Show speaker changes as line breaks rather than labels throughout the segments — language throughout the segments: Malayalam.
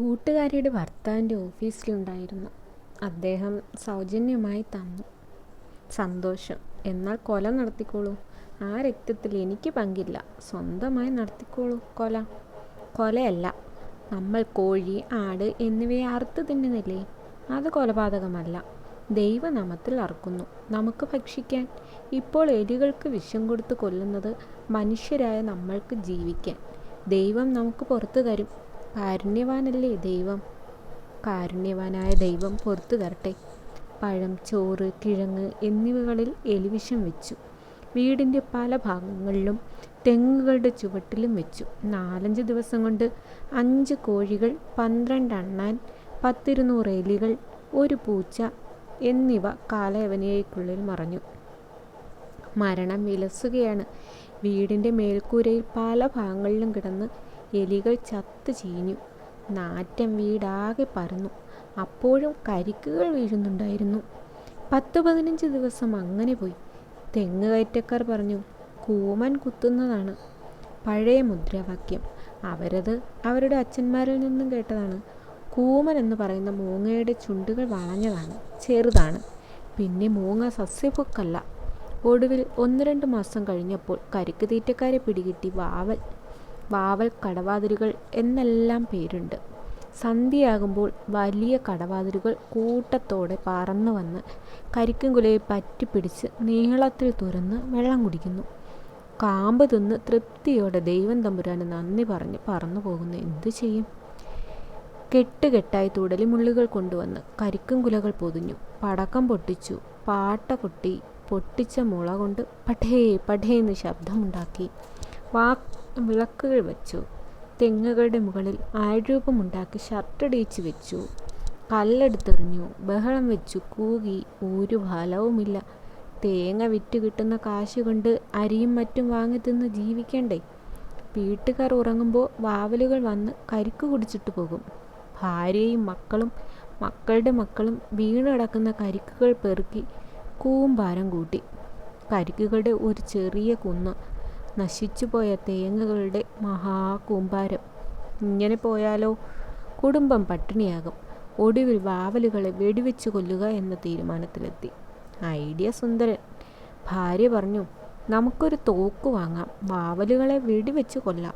കൂട്ടുകാരിയുടെ ഭർത്താവിന്റെ ഓഫീസിലുണ്ടായിരുന്നു അദ്ദേഹം സൗജന്യമായി തന്നു. സന്തോഷം. എന്നാൽ കൊല നടത്തിക്കോളൂ. ആ രക്തത്തിൽ എനിക്ക് പങ്കില്ല. സ്വന്തമായി നടത്തിക്കോളൂ. കൊല. കൊലയല്ല. നമ്മൾ കോഴി ആട് എന്നിവയെ അറുത്ത് തിന്നുന്നില്ലേ? അത് കൊലപാതകമല്ല. ദൈവനാമത്തിൽ അറുക്കുന്നു. നമുക്ക് ഭക്ഷിക്കാൻ. ഇപ്പോൾ എലികൾക്ക് വിഷം കൊടുത്ത് കൊല്ലുന്നത് മനുഷ്യരായ നമ്മൾക്ക് ജീവിക്കാൻ. ദൈവം നമുക്ക് പുറത്തു തരും. കാരുണ്യവാനല്ലേ ദൈവം? കാരുണ്യവാനായ ദൈവം പുറത്തു തരട്ടെ. പഴം ചോറ് കിഴങ്ങ് എന്നിവകളിൽ എലിവിഷം വെച്ചു. വീടിന്റെ പല ഭാഗങ്ങളിലും തെങ്ങുകളുടെ ചുവട്ടിലും വെച്ചു. നാലഞ്ച് ദിവസം കൊണ്ട് അഞ്ച് കോഴികൾ പന്ത്രണ്ട് അണ്ണാൻ പത്തിരുന്നൂറ് എലികൾ ഒരു പൂച്ച എന്നിവ കാലയവനിയയ്ക്കുള്ളിൽ മറഞ്ഞു. മരണം വിലസുകയാണ്. വീടിന്റെ മേൽക്കൂരയിൽ പല ഭാഗങ്ങളിലും കിടന്ന് എലികൾ ചത്ത് ചീഞ്ഞു. നാറ്റം വീടാകെ പറന്നു അപ്പോഴും കരിക്കുകൾ വീഴുന്നുണ്ടായിരുന്നു. പത്ത് പതിനഞ്ച് ദിവസം അങ്ങനെ പോയി. തെങ്ങ് കയറ്റക്കാർ പറഞ്ഞു കൂമൻ കുത്തുന്നതാണ്. പഴയ മുദ്രാവാക്യം. അവരത് അവരുടെ അച്ഛന്മാരിൽ നിന്നും കേട്ടതാണ്. കൂമൻ എന്ന് പറയുന്ന മൂങ്ങയുടെ ചുണ്ടുകൾ വളഞ്ഞതാണ് ചെറുതാണ്. പിന്നെ മൂങ്ങ സസ്യപൊക്കല്ല ഒടുവിൽ ഒന്ന് രണ്ട് മാസം കഴിഞ്ഞപ്പോൾ കരിക്ക് തീറ്റക്കാരെ പിടികിട്ടി വാവൽ. വാവൽ കടവാതിലുകൾ എന്നെല്ലാം പേരുണ്ട്. സന്ധ്യയാകുമ്പോൾ വലിയ കടവാതിലുകൾ കൂട്ടത്തോടെ പറന്നു വന്ന് കരിക്കുംകുലയെ പറ്റിപ്പിടിച്ച് നീളത്തിൽ തുറന്ന് വെള്ളം കുടിക്കുന്നു. കാമ്പ് തിന്ന് തൃപ്തിയോടെ ദൈവം തമ്പുരാന് നന്ദി പറഞ്ഞ് പറന്നു പോകുന്നു. എന്തു ചെയ്യും? കെട്ടുകെട്ടായി തുടലി മുള്ളുകൾ കൊണ്ടുവന്ന് കരിക്കുംകുലകൾ പൊതിഞ്ഞു. പടക്കം പൊട്ടിച്ചു. പാട്ട കൊട്ടി പൊട്ടിച്ച മുള കൊണ്ട് പഠേ പഠേ എന്ന് ശബ്ദമുണ്ടാക്കി. വാ വിളക്കുകൾ വെച്ചു. തെങ്ങുകളുടെ മുകളിൽ ആൾരൂപമുണ്ടാക്കി ഷർട്ടടിച്ച് വെച്ചു. കല്ലെടുത്തെറിഞ്ഞു. ബഹളം വെച്ചു. കൂകി. ഒരു ഫലവുമില്ല. തേങ്ങ വിറ്റ് കിട്ടുന്ന കാശ് കൊണ്ട് അരിയും മറ്റും വാങ്ങി തിന്ന് ജീവിക്കണ്ടേ? വീട്ടുകാർ ഉറങ്ങുമ്പോൾ വാവലുകൾ വന്ന് കരിക്ക് കുടിച്ചിട്ട് പോകും. ഭാര്യയും മക്കളും മക്കളുടെ മക്കളും വീണ് കിടക്കുന്ന കരിക്കുകൾ പെറുക്കി കൂമ്പാരം കൂട്ടി. കരിക്കുകളുടെ ഒരു ചെറിയ കുന്ന് നശിച്ചുപോയ തേങ്ങകളുടെ മഹാകൂമ്പാരം. ഇങ്ങനെ പോയാലോ? കുടുംബം പട്ടിണിയാകും. ഒടുവിൽ വാവലുകളെ വെടിവെച്ച് കൊല്ലുക എന്ന തീരുമാനത്തിലെത്തി. ഐഡിയ സുന്ദരൻ. ഭാര്യ പറഞ്ഞു നമുക്കൊരു തോക്ക് വാങ്ങാം. വാവലുകളെ വെടിവെച്ച് കൊല്ലാം.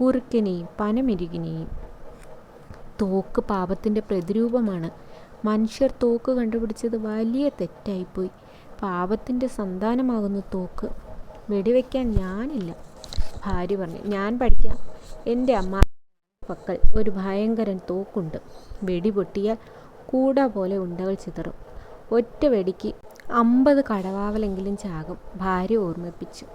കുറുക്കനെയും പനമിരുകിനെയും. തോക്ക് പാപത്തിന്റെ പ്രതിരൂപമാണ്. മനുഷ്യർ തോക്ക് കണ്ടുപിടിച്ചത് വലിയ തെറ്റായിപ്പോയി. പാപത്തിന്റെ സന്താനമാകുന്ന തോക്ക് വെടിവെക്കാൻ ഞാനില്ല. ഭാര്യ പറഞ്ഞു ഞാൻ പഠിക്കാം. എന്റെ അമ്മ പക്കൽ ഒരു ഭയങ്കരൻ തോക്കുണ്ട്. വെടി പൊട്ടിയാൽ കൂട പോലെ ഉണ്ടകൾ ചിതറും. ഒറ്റ വെടിക്ക് അമ്പത് കടവാവലെങ്കിലും ചാകും ഭാര്യ ഓർമ്മിപ്പിച്ചു.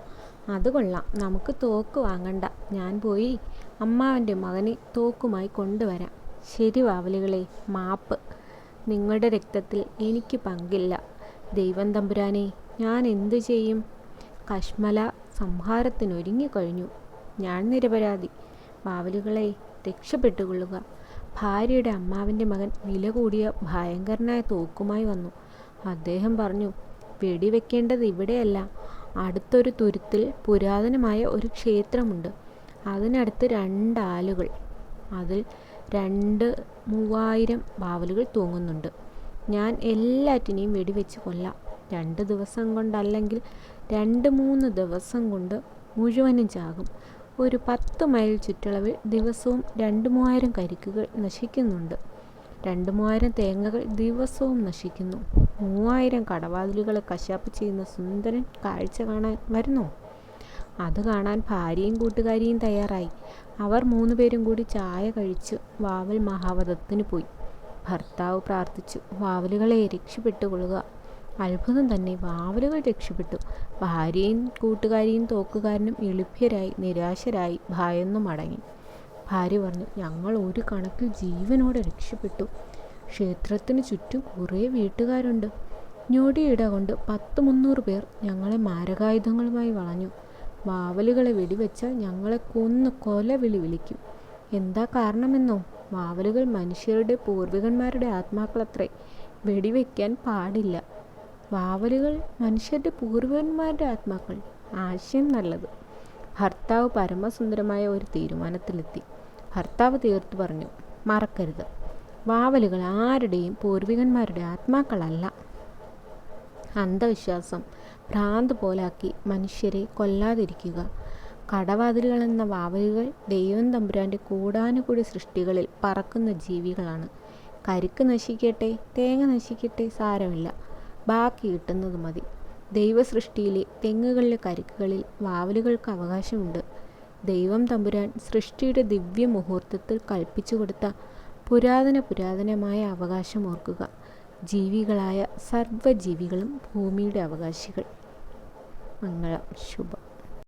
അത് കൊള്ളാം. നമുക്ക് തോക്ക് വാങ്ങണ്ട. ഞാൻ പോയി അമ്മാവന്റെ മകനെ തോക്കുമായി കൊണ്ടുവരാം. ശരി വാവലുകളെ മാപ്പ്. നിങ്ങളുടെ രക്തത്തിൽ എനിക്ക് പങ്കില്ല. ദൈവം തമ്പുരാനെ ഞാൻ എന്തു ചെയ്യും? കശ്മല സംഹാരത്തിനൊരുങ്ങിക്കഴിഞ്ഞു ഞാൻ നിരപരാധി. വാവലുകളെ രക്ഷപ്പെട്ടുകൊള്ളുക. ഭാര്യയുടെ അമ്മാവിന്റെ മകൻ വില കൂടിയ ഭയങ്കരനായ തോക്കുമായി വന്നു. അദ്ദേഹം പറഞ്ഞു വെടിവെക്കേണ്ടത് ഇവിടെയല്ല. അടുത്തൊരു തുരുത്തിൽ പുരാതനമായ ഒരു ക്ഷേത്രമുണ്ട്. അതിനടുത്ത് രണ്ടാലുകൾ. അതിൽ രണ്ട് മൂവായിരം വാവലുകൾ തൂങ്ങുന്നുണ്ട്. ഞാൻ എല്ലാറ്റിനെയും വെടിവെച്ച് കൊല്ലാം. രണ്ട് ദിവസം കൊണ്ടല്ലെങ്കിൽ രണ്ട് മൂന്ന് ദിവസം കൊണ്ട് മുഴുവനും ചാകും. ഒരു പത്ത് മൈൽ ചുറ്റളവിൽ ദിവസവും രണ്ട് മൂവായിരം കരിക്കുകൾ നശിക്കുന്നുണ്ട്. രണ്ട് മൂവായിരം തേങ്ങകൾ ദിവസവും നശിക്കുന്നു. മൂവായിരം കടവാതിലുകളെ കശാപ്പ് ചെയ്യുന്ന സുന്ദരൻ കാഴ്ച കാണാൻ വരുന്നു. അത് കാണാൻ ഭാര്യയും കൂട്ടുകാരിയും തയ്യാറായി. അവർ മൂന്നുപേരും കൂടി ചായ കഴിച്ച് വാവൽ മഹാവതത്തിന് പോയി. ഭർത്താവ് പ്രാർത്ഥിച്ചു വാവലുകളെ രക്ഷപ്പെട്ടുകൊള്ളുക. അത്ഭുതം തന്നെ. വാവലുകൾ രക്ഷപ്പെട്ടു. ഭാര്യയും കൂട്ടുകാരിയും തോക്കുകാരനും എളുപ്പ്യരായി നിരാശരായി ഭയന്നു മടങ്ങി. ഭാര്യ പറഞ്ഞു ഞങ്ങൾ ഒരു കണക്കിൽ ജീവനോടെ രക്ഷപ്പെട്ടു. ക്ഷേത്രത്തിന് ചുറ്റും കുറേ വീട്ടുകാരുണ്ട്. ഞൊടിയിട കൊണ്ട് പത്ത് മുന്നൂറ് പേർ ഞങ്ങളെ മാരകായുധങ്ങളുമായി വളഞ്ഞു. വാവലുകളെ വെടിവെച്ചാൽ ഞങ്ങളെ കൊന്ന് കൊലവിളി വിളിക്കും. എന്താ കാരണമെന്നോ? വാവലുകൾ മനുഷ്യരുടെ പൂർവികന്മാരുടെ ആത്മാക്കളത്രേ. വെടിവെക്കാൻ പാടില്ല. വാവലുകൾ മനുഷ്യരുടെ പൂർവന്മാരുടെ ആത്മാക്കൾ. ആശയം നല്ലത്. ഭർത്താവ് പരമസുന്ദരമായ ഒരു തീരുമാനത്തിലെത്തി. ഭർത്താവ് തീർത്തു പറഞ്ഞു മറക്കരുത്. വാവലുകൾ ആരുടെയും പൂർവികന്മാരുടെ ആത്മാക്കളല്ല. അന്ധവിശ്വാസം ഭ്രാന്ത് പോലാക്കി മനുഷ്യരെ കൊല്ലാതിരിക്കുക. കടവാതിലുകൾ എന്ന വാവലുകൾ ദൈവം തമ്പുരാന്റെ കൂടാനുകൂടി സൃഷ്ടികളിൽ പറക്കുന്ന ജീവികളാണ്. കരിക്ക് നശിക്കട്ടെ തേങ്ങ നശിക്കട്ടെ സാരമില്ല. ബാക്കി കിട്ടുന്നത് മതി. ദൈവസൃഷ്ടിയിലെ തെങ്ങുകളിലെ കരിക്കുകളിൽ വാവലുകൾക്ക് അവകാശമുണ്ട്. ദൈവം തമ്പുരാൻ സൃഷ്ടിയുടെ ദിവ്യ മുഹൂർത്തത്തിൽ കൽപ്പിച്ചു കൊടുത്ത പുരാതന പുരാതനമായ അവകാശം ഓർക്കുക. ജീവികളായ സർവജീവികളും ഭൂമിയുടെ അവകാശികൾ. മംഗളം. ശുഭം.